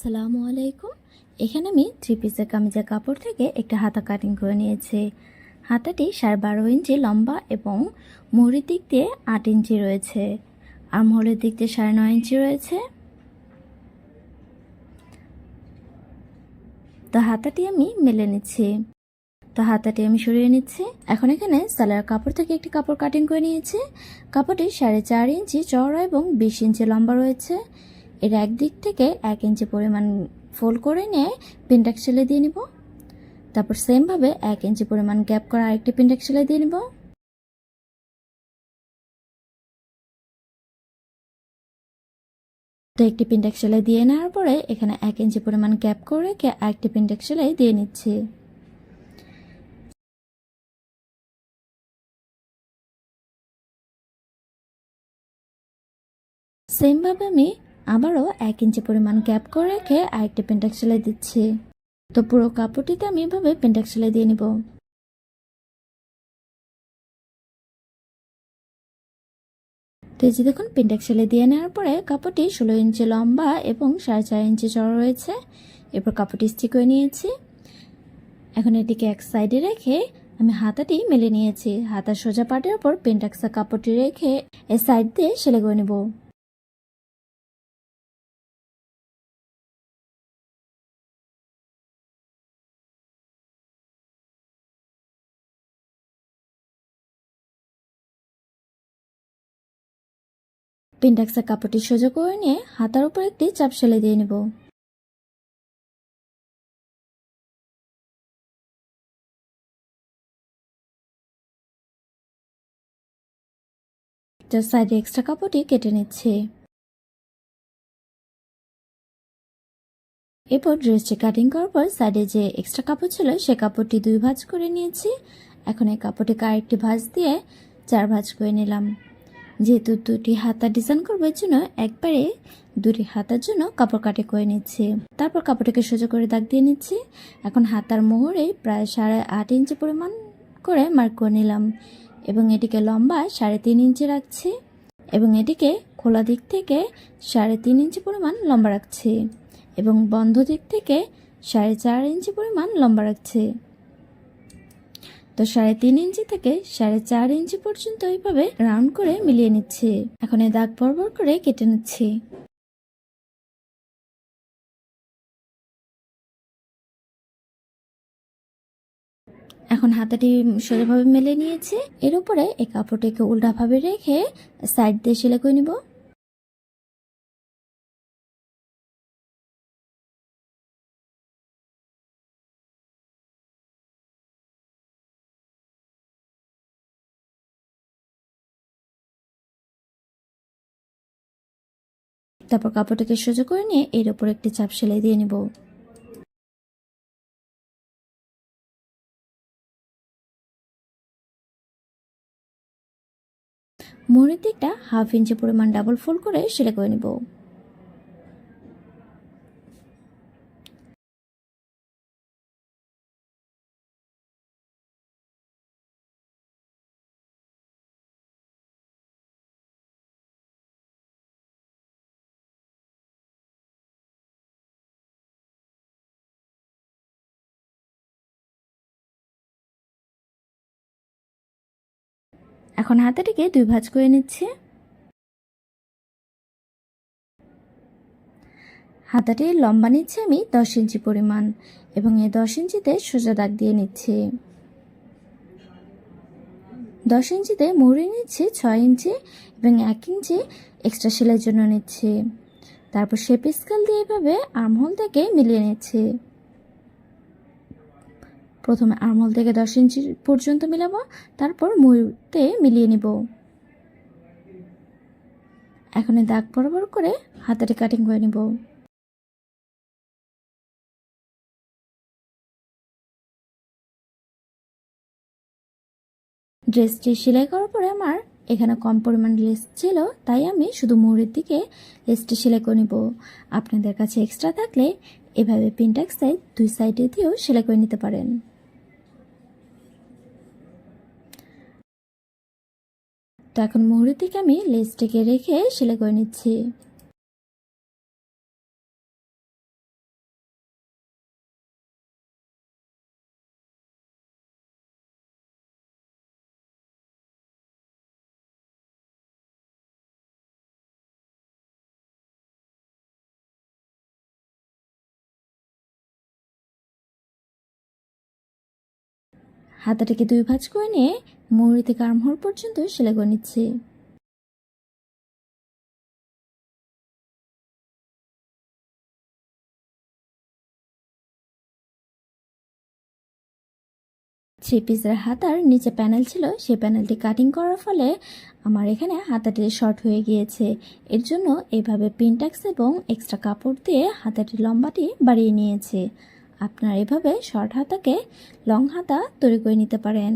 আসসালামু আলাইকুম। এখানে আমি থ্রি পিসের কামিজের কাপড় থেকে একটা হাতা কাটিং করে নিয়েছি। হাতাটি সাড়ে বারো ইঞ্চি লম্বা এবং মুহুরির দিক দিয়ে আট ইঞ্চি রয়েছে আর মোহরের দিক দিয়ে সাড়ে নয় ইঞ্চি রয়েছে। তো হাতাটি আমি মেলে নিচ্ছি। তো হাতাটি আমি সরিয়ে নিচ্ছি। এখন এখানে সালোয়ার কাপড় থেকে একটি কাপড় কাটিং করে নিয়েছি। কাপড়টি সাড়ে চার ইঞ্চি চওড়া এবং বিশ ইঞ্চি লম্বা রয়েছে। এর একদিক থেকে এক ইঞ্চি পরিমাণ ফোল্ড করে নিয়ে পিনটাক সেলাই দিয়ে নিব। তারপর সেমভাবে এক ইঞ্চি পরিমাণ গ্যাপ করা আরেকটি পিনটাক সেলাই দিয়ে নিব। তো একটি পিনটাক সেলাই দিয়ে নেওয়ার পরে এখানে এক ইঞ্চি পরিমাণ গ্যাপ করে রেখে আরেকটি পিনটাক সেলাই দিয়ে নিচ্ছি। সেমভাবে আমি আবারও এক ইঞ্চি পরিমাণ গ্যাপ করে রেখে আরেকটি পেন্টাক সেলাই দিচ্ছি। তো পুরো কাপড়টিতে আমি এভাবে পেন্টাক সেলাই দিয়ে নিব। তো এই যে দেখুন পেন্টাক সেলাই দিয়ে নেওয়ার পরে কাপড়টি ষোলো ইঞ্চি লম্বা এবং সাড়ে চার ইঞ্চি চড়া রয়েছে। এরপর কাপড়টি স্টিক করে নিয়েছি। এখন এটিকে এক সাইডে রেখে আমি হাতাটি মেলে নিয়েছি। হাতার সোজা পাটের ওপর পেন্টাক্সা কাপড়টি রেখে এ সাইড দিয়ে সেলাই করে নেব। পেন্টাক্সের কাপড়টি সোজা করে নিয়ে হাতার উপর একটি চাপ সেলাই দিয়ে নেব। সাইডে এক্সট্রা কাপড়টি কেটে নিচ্ছে। এরপর ড্রেসটি কাটিং করার পর সাইডে যে এক্সট্রা কাপড় ছিল, সে কাপড়টি দুই ভাঁজ করে নিয়েছি। এখন এই কাপড়টিকে আরেকটি ভাঁজ দিয়ে চার ভাঁজ করে নিলাম। যেহেতু দুটি হাতা ডিজাইন করব, এর জন্য একবারে দুটি হাতার জন্য কাপড় কাটে করে নিচ্ছি। তারপর কাপড়টাকে সোজা করে দাগ দিয়ে নিচ্ছি। এখন হাতার মোহরে প্রায় সাড়ে আট ইঞ্চি পরিমাণ করে মার্ক করে নিলাম এবং এটিকে লম্বা সাড়ে তিন ইঞ্চি রাখছি এবং এটিকে খোলা দিক থেকে সাড়ে তিন ইঞ্চি পরিমাণ লম্বা রাখছি এবং বন্ধ দিক থেকে সাড়ে চার ইঞ্চি পরিমাণ লম্বা রাখছি। তো সাড়ে তিন ইঞ্চি থেকে সাড়ে চার ইঞ্চি পর্যন্ত এইভাবে রাউন্ড করে মিলিয়ে নিচ্ছি। এখন এই দাগ বরাবর করে কেটে নিচ্ছি। এখন হাতাটি সোজাভাবে মেলে নিয়েছি। এর উপরে এই কাপড়টিকে উল্টাভাবে রেখে সাইড দিয়ে সেলাই করে নিব। তারপর কাপড়টাকে সোজা করে নিয়ে এর উপর একটি চাপ সেলাই দিয়ে নেব। মোহরের দিকটা হাফ ইঞ্চি পরিমাণ ডাবল ফোল্ড করে সেলাই করে নিব। এখন হাতাটিকে দুই ভাঁজ করে নিচ্ছে। হাতাটি লম্বা নিচ্ছে আমি দশ ইঞ্চি পরিমাণ এবং এই দশ ইঞ্চিতে সোজা দাগ দিয়ে নিচ্ছি। দশ ইঞ্চিতে মুড়ি নিচ্ছি ছয় ইঞ্চি এবং এক ইঞ্চি এক্সট্রা সেলাইয়ের জন্য নিচ্ছি। তারপর শেপ স্কেল দিয়ে এভাবে আর্মহোল থেকে মিলিয়ে নিচ্ছি। প্রথমে আর্মহোল থেকে দশ ইঞ্চি পর্যন্ত মিলাবো, তারপর ময়ূরতে মিলিয়ে নিব। এখন এই দাগ বরাবর করে হাতাটি কাটিং করে নিব। ড্রেসটি সেলাই করার পরে আমার এখানে কম পরিমাণ লেস ছিল, তাই আমি শুধু মুড়ির দিকে লেসটি সেলাই করে নিব। আপনাদের কাছে এক্সট্রা থাকলে এভাবে পিনটাক সাইড দুই সাইডে দিয়েও সেলাই করে নিতে পারেন। তো এখন মুহুরির আমি লেসটিকে রেখে সেলাই করে নিচ্ছি। হাতাটাকে দুই ভাঁজ করে নিয়ে মুড়ি থেকে আরম্ভর পর্যন্ত সেলাই করে নিচ্ছি। থ্রি পিসের হাতার নিচে প্যানেল ছিল, সেই প্যানেলটি কাটিং করার ফলে আমার এখানে হাতাটি শর্ট হয়ে গিয়েছে। এর জন্য এভাবে পিনটাক্স এবং এক্সট্রা কাপড় দিয়ে হাতাটি লম্বাটি বাড়িয়ে নিয়েছে। আপনার এভাবে শর্ট হাতাকে লং হাতা তৈরি করে নিতে পারেন।